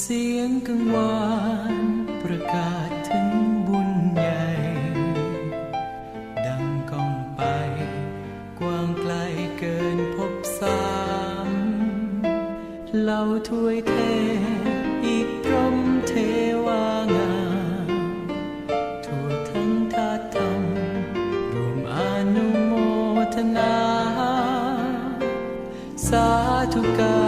เสียงกังวานประกาศถึงบุญใหญ่ ดังก้องไป กว้างไกลเกินพบสามเหล่าถวยเทอีกพรหมเทวางามทั่วทั้งทาตุธรรมรวมอนุโมทนา สาธุการ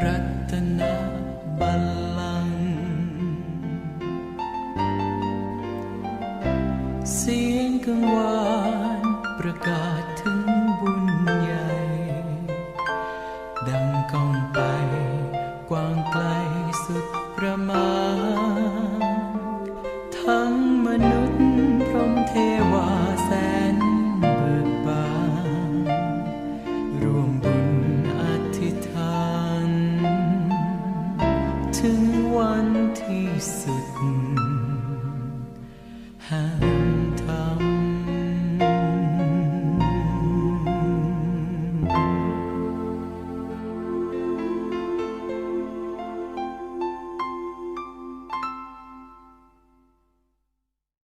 รัตนบัลลังก์เสียงกังวานประกาศถึงบุญใหญ่ ดังก้องไปกว้างไกลสุดประมาณ ทั้งมนุษย์ Have